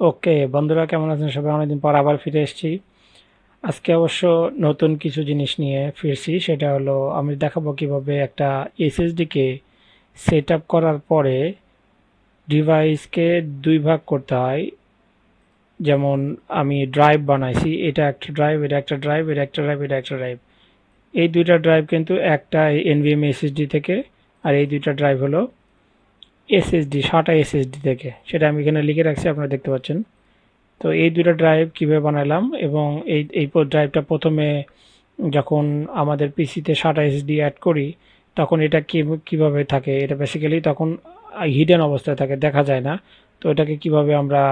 ওকে, বন্ধুরা কেমন আছেন? সবাই অনেকদিন পর আবার ফিরে এসেছি। আজকে অবশ্য নতুন কিছু জিনিস নিয়ে ফিরছি, সেটা হলো আমি দেখাবো কীভাবে একটা এসএসডিকে সেট আপ করার পরে ডিভাইসকে দুই ভাগ করতে হয়। যেমন আমি ড্রাইভ বানাইছি, এটা একটা ড্রাইভ এটা একটা ড্রাইভ এটা একটা ড্রাইভ এটা একটা ড্রাইভ এই দুইটা ড্রাইভ কিন্তু একটা এনভিএম এসএসডি থেকে, আর এই দুইটা ড্রাইভ হলো এসএসডি সাটা এসএসডি থেকে, সেটা আমি এখানে লিখে রাখছি, আপনারা দেখতে পাচ্ছেন। তো এই দুটো ড্রাইভ কীভাবে বানালাম এবং এই এই ড্রাইভটা প্রথমে যখন আমাদের পিসিতে সাটা এসএসডি অ্যাড করি, তখন এটা কী, কীভাবে থাকে? এটা বেসিক্যালি তখন হিডেন অবস্থায় থাকে, দেখা যায় না। তো এটাকে কীভাবে আমরা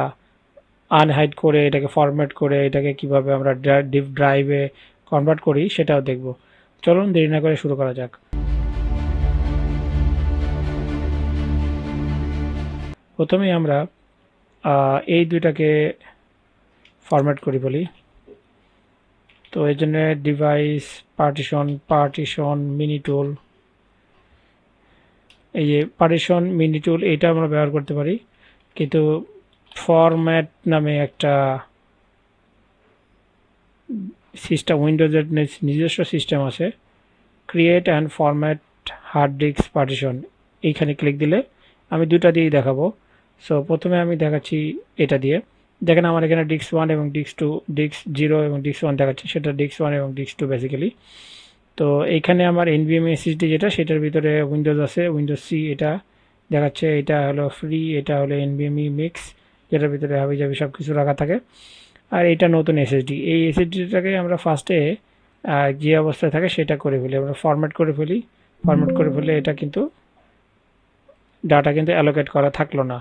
আনহাইড করে, এটাকে ফরম্যাট করে, এটাকে কীভাবে আমরা ডিপ ড্রাইভে কনভার্ট করি, সেটাও দেখব। চলুন দেরি না করে শুরু করা যাক। প্রথমেই আমরা এই দুইটাকে ফরম্যাট করি বলি। তো এই জন্য device partition partition mini tool এই যে পার্টিশন মিনি টুল এইটা আমরা ব্যবহার করতে পারি। কিন্তু ফরম্যাট নামে একটা সিস্টেম উইন্ডোজের নিজস্ব সিস্টেম আছে। Create and format hard disk partition এইখানে ক্লিক দিলে আমি দুটা দিয়েই দেখাবো। সো প্রথমে আমি দেখাচ্ছি এটা দিয়ে। দেখেন আমার এখানে ডিক্স ওয়ান এবং ডিক্স টু ডিক্স জিরো এবং ডিক্স ওয়ান দেখাচ্ছে। সেটা ডিক্স ওয়ান এবং ডিক্স টু বেসিক্যালি তো এইখানে আমার এনভিএম এসএসডি যেটা, সেটার ভিতরে উইন্ডোজ আছে। উইন্ডোজ সি এটা দেখাচ্ছে। এটা হলো ফ্রি এটা হলো এনভিএমই মিক্স যেটার ভিতরে হাবি যাবি সব কিছু রাখা থাকে। আর এটা নতুন এসএসডি এই এসএসডিটাকে আমরা ফার্স্টে যে অবস্থায় থাকে সেটা করে ফেলি। আমরা ফরম্যাট করে ফেলি। ফরম্যাট করে ফেলে এটা কিন্তু ডাটা কিন্তু অ্যালোকেট করা থাকল না।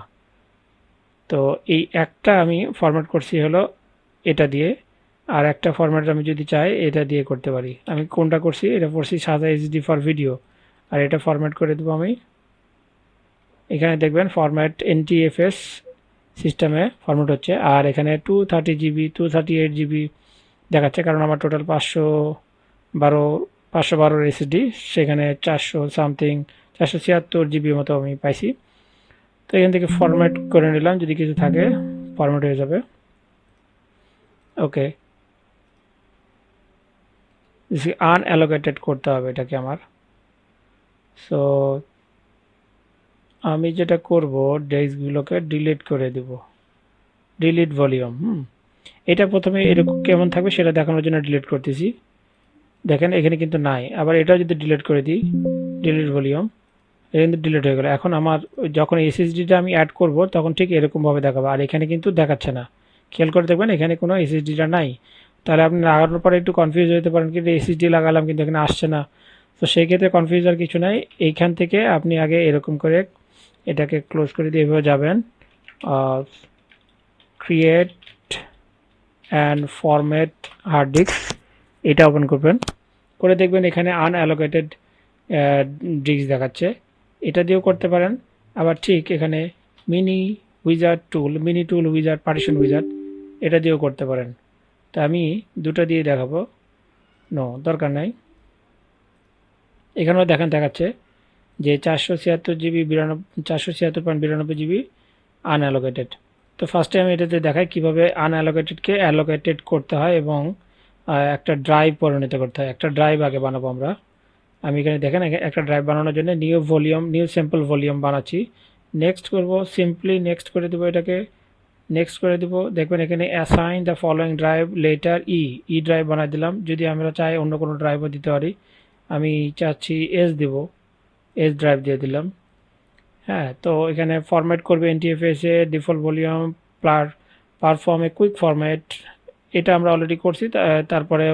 তো এই একটা আমি ফরম্যাট করছি হলো এটা দিয়ে, আর একটা ফরম্যাট আমি যদি চাই, এটা দিয়ে করতে পারি। আমি কোনটা করছি? এটা করছি সাদা এইচডি ফর ভিডিও আর এটা ফরম্যাট করে দেবো আমি। এখানে দেখবেন ফরম্যাট এনটিএফএস সিস্টেমে ফরম্যাট হচ্ছে, আর এখানে two thirty GB two thirty eight GB দেখাচ্ছে, কারণ আমার টোটাল পাঁচশো বারো, পাঁচশো বারোর এসএসডি সেখানে চারশো সামথিং চারশো ছিয়াত্তর জিবি মতো আমি পাইছি। এখান থেকে ফরম্যাট করে নিলাম, যদি কিছু থাকে ফরম্যাট হয়ে যাবে। ওকে আনঅ্যালোকেটেড করতে হবে এটাকে আমার। সো আমি যেটা করব ডেস্কগুলোকে ডিলিট করে দেব। ডিলিট ভলিউম হুম। এটা প্রথমে এরকম কেমন থাকবে সেটা দেখানোর জন্য ডিলিট করতেছি। দেখেন, এখানে কিন্তু নাই। আবার এটাও যদি ডিলিট করে দিই ডিলিট ভলিউম কিন্তু ডিলিট হয়ে গেল। এখন আমার যখন এসএসডিটা আমি অ্যাড করব, তখন ঠিক এরকমভাবে দেখাবো। আর এখানে কিন্তু দেখাচ্ছে না। খেয়াল করে দেখবেন, এখানে কোনো এসএসডিটা নাই। তাহলে আপনি লাগানোর পরে একটু কনফিউজ হতে পারেন কিন্তু এসএসডি লাগালাম, কিন্তু এখানে আসছে না। তো সেই ক্ষেত্রে কনফিউজ আর কিছু নাই। এইখান থেকে আপনি আগে এরকম করে এটাকে ক্লোজ করে দিয়ে এভাবে যাবেন। Create and format hard disk এটা ওপেন করবেন। করে দেখবেন এখানে আনঅ্যালোকেটেড ডিস্ক দেখাচ্ছে। এটা দিয়েও করতে পারেন। আবার ঠিক এখানে mini wizard tool mini tool wizard partition wizard এটা দিয়েও করতে পারেন। তো আমি দুটো দিয়ে দেখাবো। নো, দরকার নাই। এখানেও দেখেন দেখাচ্ছে যে চারশো ছিয়াত্তর জিবি বিরানব্বই চারশো ছিয়াত্তর পয়েন্ট বিরানব্বই জিবি আনঅ্যালোকেটেড তো ফার্স্টে আমি এটাতে দেখাই কীভাবে আনঅ্যালোকেটেডকে অ্যালোকেটেড করতে হয় এবং একটা ড্রাইভ পরিণত করতে হয়। একটা ড্রাইভ আগে বানাবো আমরা। আমি এখানে দেখেন একটা ড্রাইভ বানানোর জন্য new volume new sample volume বানাচ্ছি। নেক্সট করব সিম্পলি নেক্সট করে দেবো এটাকে। নেক্সট করে দেবো, দেখবেন এখানে assign the following drive letter E E drive বানাই দিলাম। যদি আমরা চাই অন্য কোনো ড্রাইভও দিতে পারি, আমি চাচ্ছি এস দেব এস ড্রাইভ দিয়ে দিলাম। হ্যাঁ তো এখানে ফরম্যাট করবে এনটিএফএস ডিফল্ট ভলিউম প্লার পারফর্মে কুইক ফরম্যাট এটা আমরা অলরেডি করছি তারপরে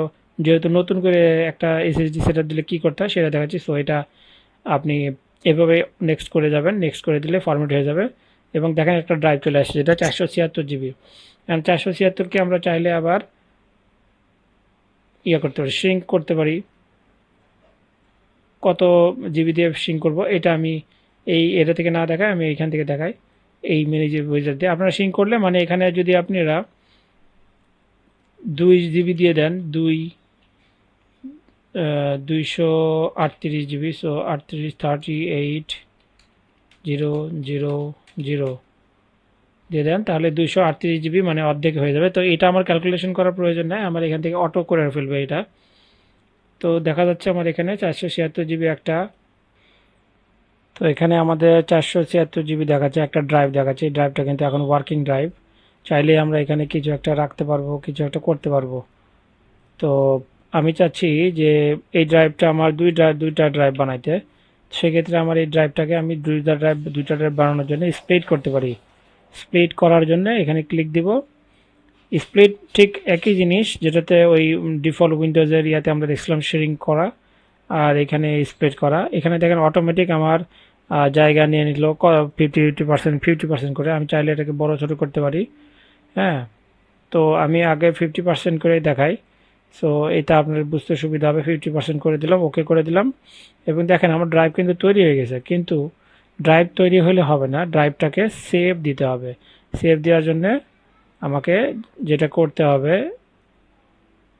যেহেতু নতুন করে একটা এসএসডি সেটআপ দিলে কী করতে হয় সেটা দেখাচ্ছি। সো এটা আপনি এভাবে নেক্সট করে যাবেন। নেক্সট করে দিলে ফরম্যাট হয়ে যাবে। এবং দেখেন একটা ড্রাইভ চলে আসছে, যেটা চারশো ছিয়াত্তর জিবি কারণ চারশো ছিয়াত্তরকে আমরা চাইলে আবার ইয়ে করতে পারি শ্রিঙ্ক করতে পারি। কত জিবি দিয়ে সিং করব, এটা আমি এই এটা থেকে না দেখাই, আমি এইখান থেকে দেখাই। এই জিবি উইজার দিয়ে। আপনারা সিং করলে মানে এখানে যদি আপনারা দুই জিবি দিয়ে দেন, দুই দুইশো আটত্রিশ জিবি সো আটত্রিশ thirty eight zero zero zero. দিয়ে দেন, তাহলে দুইশো আটত্রিশ জিবি মানে অর্ধেক হয়ে যাবে। তো এটা আমার ক্যালকুলেশন করার প্রয়োজন নেই, আমার এখান থেকে অটো করে ফেলবে এটা। তো দেখা যাচ্ছে আমার এখানে চারশো ছিয়াত্তর জিবি একটা। তো এখানে আমাদের চারশো ছিয়াত্তর জিবি দেখাচ্ছে, একটা ড্রাইভ দেখাচ্ছে। এই ড্রাইভটা কিন্তু এখন ওয়ার্কিং ড্রাইভ চাইলে আমরা এখানে কিছু একটা রাখতে পারব, কিছু একটা করতে পারব। তো আমি চাচ্ছি যে এই ড্রাইভটা আমার দুই দুইটা ড্রাইভ বানাইতে। সেক্ষেত্রে আমার এই ড্রাইভটাকে আমি দুইটা ড্রাইভ দুইটা ড্রাইভ বানানোর জন্য স্প্লিট করতে পারি। স্প্লিট করার জন্য এখানে ক্লিক দিব। স্প্লিট ঠিক একই জিনিস, যেটাতে ওই ডিফল্ট উইন্ডোজের ইয়াতে আমরা দেখছিলাম শেয়ারিং করা আর এখানে স্প্লিট করা। এখানে দেখেন অটোমেটিক আমার জায়গা নিয়ে নিল fifty fifty percent fifty percent করে। আমি চাইলে এটাকে বড় ছোটো করতে পারি। হ্যাঁ তো আমি আগে ফিফটি পার্সেন্ট করে দেখাই। সো এটা আপনার বুঝতে সুবিধা হবে ফিফটি পার্সেন্ট করে দিলাম ওকে করে দিলাম। এবং দেখেন, আমার ড্রাইভ কিন্তু তৈরি হয়ে গেছে, কিন্তু ড্রাইভ তৈরি হলে হবে না ড্রাইভটাকে সেভ দিতে হবে। সেভ দেওয়ার জন্য আমাকে যেটা করতে হবে,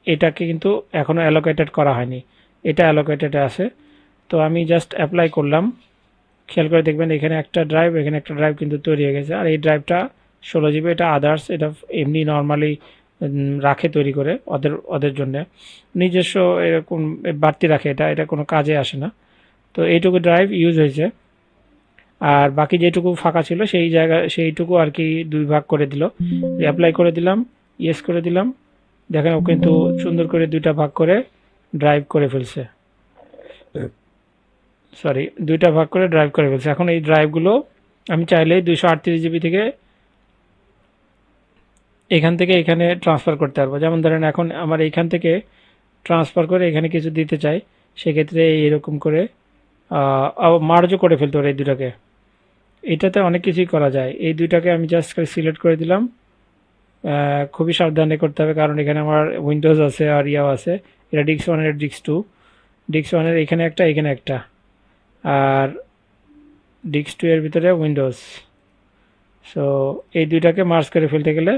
এটাকে কিন্তু এখনও অ্যালোকেটেড করা হয়নি, এটা অ্যালোকেটেড আছে। তো আমি জাস্ট অ্যাপ্লাই করলাম, খেয়াল করে দেখবেন এখানে একটা ড্রাইভ এখানে একটা ড্রাইভ কিন্তু তৈরি হয়ে গেছে। আর এই ড্রাইভটা ষোলো জিবি এটা আদার্স এটা এমনি নর্মালি রাখে তৈরি করে ওদের ওদের জন্য। নিজস্ব এরকম বাড়তি রাখে এটা এটা কোনো কাজে আসে না। তো এইটুকু ড্রাইভ ইউজ হয়েছে। আর বাকি যেটুকু ফাঁকা ছিল সেই জায়গা, সেইটুকু আর কি দুই ভাগ করে দিল। অ্যাপ্লাই করে দিলাম ইয়েস করে দিলাম। দেখেন ও কিন্তু সুন্দর করে দুইটা ভাগ করে ড্রাইভ করে ফেলছে। সরি দুইটা ভাগ করে ড্রাইভ করে ফেলছে। এখন এই ড্রাইভগুলো আমি চাইলেই দুইশো আটত্রিশ জিবি থেকে এখান থেকে এখানে ট্রান্সফার করতে পারব। যেমন ধরেন এখন আমার এইখান থেকে ট্রান্সফার করে এখানে কিছু দিতে চাই, সেক্ষেত্রে এরকম করে মার্জও করে ফেলতে পারি এই দুটাকে এটাতে অনেক কিছুই করা যায়। এই দুইটাকে আমি জাস্ট করে সিলেক্ট করে দিলাম। খুবই সাবধানে করতে হবে, কারণ এখানে আমার উইন্ডোজ আছে আর ইয়াও আছে। এটা ডিক্স ওয়ানের ডিক্স টু ডিক্স ওয়ানের এখানে একটা এখানে একটা। আর ডিক্স টু এর ভিতরে উইন্ডোজ সো এই দুইটাকে মার্চ করে ফেলতে গেলে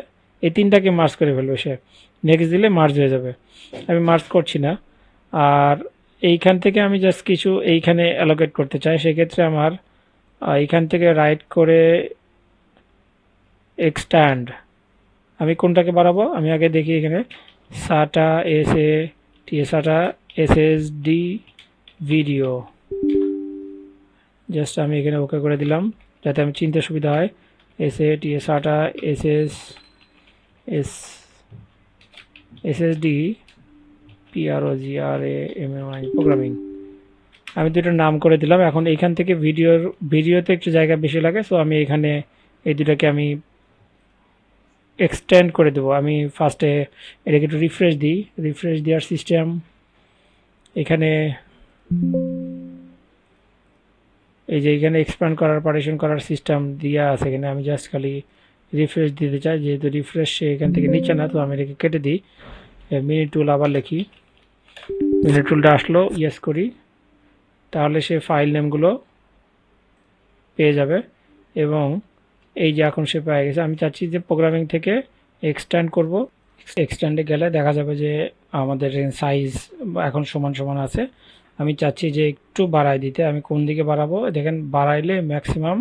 এই তিনটাকে মার্চ করে ফেলবে সে। নেক্সট দিলে মার্চ হয়ে যাবে। আমি মার্চ করছি না। আর এইখান থেকে আমি জাস্ট কিছু এইখানে অ্যালোকেট করতে চাই। সেক্ষেত্রে আমার এইখান থেকে রাইট করে এক্সট্যান্ড আমি কোনটাকে বাড়াবো? আমি আগে দেখি এখানে। SATA S A T SATA S S D video just আমি এখানে ওকে করে দিলাম। যাতে আমি চিনতে সুবিধা হয়। S A T S S M M I programming আমি দুটোর নাম করে দিলাম। এখন এইখান থেকে ভিডিওর, ভিডিওতে একটু জায়গা বেশি লাগে সো আমি এখানে এই দুটাকে আমি এক্সটেন্ড করে দেবো। আমি ফার্স্টে এটাকে একটু রিফ্রেশ দিই। রিফ্রেশ দেওয়ার সিস্টেম এখানে এই যে এখানে এক্সপ্যান্ড করার পার্টিশন করার সিস্টেম দিয়া আছে এখানে। আমি জাস্ট খালি রিফ্রেশ দিতে চাই, যেহেতু রিফ্রেশ এখান থেকে নিচ্ছে না, তো আমি এটাকে কেটে দিই। মিনি টুল আবার লিখি। মিনি টুলটা আসলো ইয়েস করি। তাহলে সে ফাইল নেমগুলো পেয়ে যাবে। এবং এই যে এখন সে পেয়ে গেছে, আমি চাচ্ছি যে প্রোগ্রামিং থেকে এক্সটেন্ড করব। এক্সটেন্ডে গেলে দেখা যাবে যে আমাদের সাইজ এখন সমান সমান আছে। আমি চাচ্ছি যে একটু বাড়াই দিতে। আমি কোন দিকে বাড়াবো? দেখেন, বাড়াইলে ম্যাক্সিমাম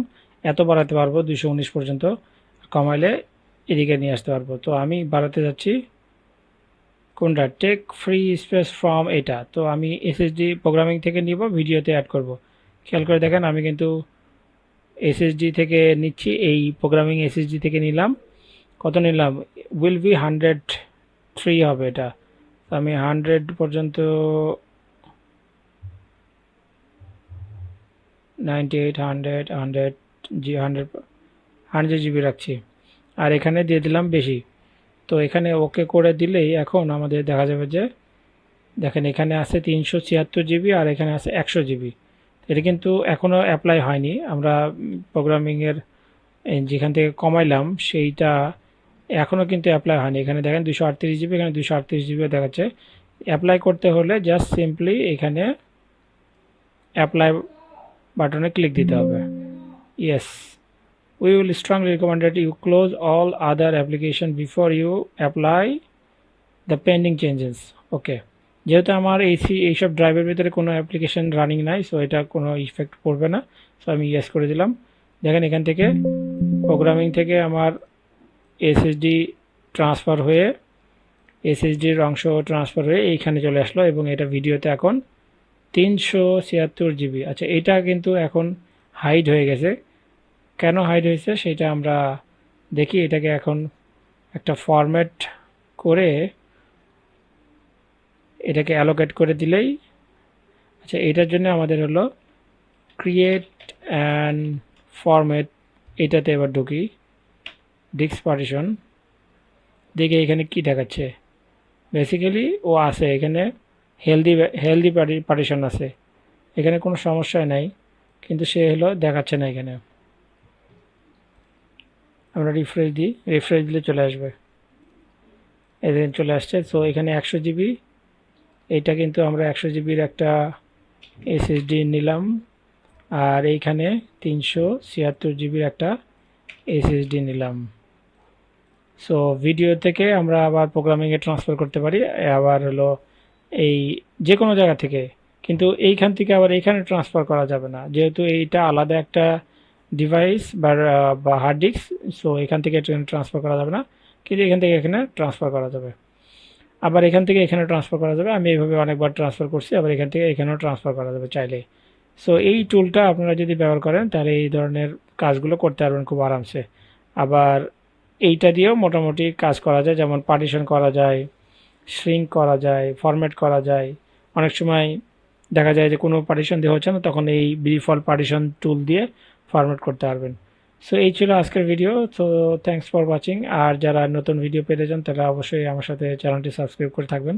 এত বাড়াতে পারব দুশো পর্যন্ত। কমাইলে এদিকে নিয়ে আসতে পারব। তো আমি বাড়াতে যাচ্ছি। কোনটা? টেক ফ্রি স্পেস ফ্রম এটা। তো আমি এসএসডি প্রোগ্রামিং থেকে নিব, ভিডিওতে অ্যাড করব। খেয়াল করে দেখেন, আমি কিন্তু এসএসডি থেকে নিচ্ছি, এই প্রোগ্রামিং এসএসডি থেকে নিলাম। কত নিলাম? উইল বি হান্ড্রেড থ্রি হবে এটা। আমি হান্ড্রেড পর্যন্ত ninety eight hundred hundred G hundred hundred GB রাখছি। আর এখানে দিয়ে দিলাম বেশি। তো এখানে ওকে করে দিলেই এখন আমাদের দেখা যাবে যে, দেখেন এখানে আছে তিনশো ছিয়াত্তর জিবি আর এখানে আছে একশো জিবি। এটা কিন্তু এখনও অ্যাপ্লাই হয়নি। আমরা প্রোগ্রামিংয়ের যেখান থেকে কমাইলাম, সেইটা এখনও কিন্তু অ্যাপ্লাই হয়নি। এখানে দেখেন দুশো আটত্রিশ জিবি, এখানে দুশো আটত্রিশ জিবি দেখাচ্ছে। অ্যাপ্লাই করতে হলে জাস্ট সিম্পলি এখানে অ্যাপ্লাই বাটনে ক্লিক দিতে হবে। Yes we will strongly recommend that you close all other application before you apply the pending changes. Okay যেহেতু আমার এই সি এইসব ড্রাইভের ভিতরে কোনো অ্যাপ্লিকেশন রানিং নাই সো এটা কোনো ইফেক্ট পড়বে না। সো আমি ইয়েস করে দিলাম। দেখেন এখান থেকে প্রোগ্রামিং থেকে আমার এসএসডি ট্রান্সফার হয়ে এসএসডির অংশ ট্রান্সফার হয়ে এইখানে চলে আসলো এবং এটা ভিডিওতে এখন তিনশো ছিয়াত্তর জিবি আচ্ছা এটা কিন্তু এখন হাইড হয়ে গেছে। কেন হাইড হয়েছে সেটা আমরা দেখি। এটাকে এখন একটা ফরম্যাট করে এটাকে অ্যালোকেট করে দিলেই আচ্ছা এটার জন্য আমাদের হলো ক্রিয়েট অ্যান্ড ফরম্যাট এটাতে এবার ঢুকি। ডিস্ক পার্টিশন দেখে এখানে কি দেখাচ্ছে। বেসিক্যালি ও আছে, এখানে হেলদি হেলদি পার্টিশন আছে। এখানে কোনো সমস্যা নাই, কিন্তু সে হলো দেখাচ্ছে না এখানে। আমরা রিফ্রেশ দিই রিফ্রেশ দিলে চলে আসবে। এদিন চলে আসছে। সো এখানে একশো জিবি এইটা কিন্তু আমরা একশো জিবির একটা এসএসডি নিলাম। আর এইখানে তিনশো ছিয়াত্তর জিবির একটা এসএসডি নিলাম। সো ভিডিও থেকে আমরা আবার প্রোগ্রামিংয়ে ট্রান্সফার করতে পারি। আবার হলো এই যে কোনো জায়গা থেকে। কিন্তু এইখান থেকে আবার এইখানে ট্রান্সফার করা যাবে না। যেহেতু এইটা আলাদা একটা ডিভাইস বা বা হার্ড ডিস্ক সো এখান থেকে ট্রান্সফার করা যাবে না। কিন্তু এখান থেকে এখানে ট্রান্সফার করা যাবে। আবার এখান থেকে এখানে ট্রান্সফার করা যাবে। আমি এইভাবে অনেকবার ট্রান্সফার করছি, আবার এখান থেকে এখানেও ট্রান্সফার করা যাবে চাইলে। সো এই টুলটা আপনারা যদি ব্যবহার করেন, তাহলে এই ধরনের কাজগুলো করতে পারবেন খুব আরামসে। আবার এইটা দিয়েও মোটামুটি কাজ করা যায়, যেমন পার্টিশন করা যায় শ্রিঙ্ক করা যায় ফরম্যাট করা যায়। অনেক সময় দেখা যায় যে কোনো পার্টিশন দেওয়া হচ্ছে না, তখন এই ডিফল্ট পার্টিশন টুল দিয়ে ফরম্যাট করতে পারবেন। সো এই ছিল আজকের ভিডিও তো থ্যাংকস ফর ওয়াচিং আর যারা নতুন ভিডিও পেতে চান, তারা অবশ্যই আমার সাথে চ্যানেলটি সাবস্ক্রাইব করে থাকবেন।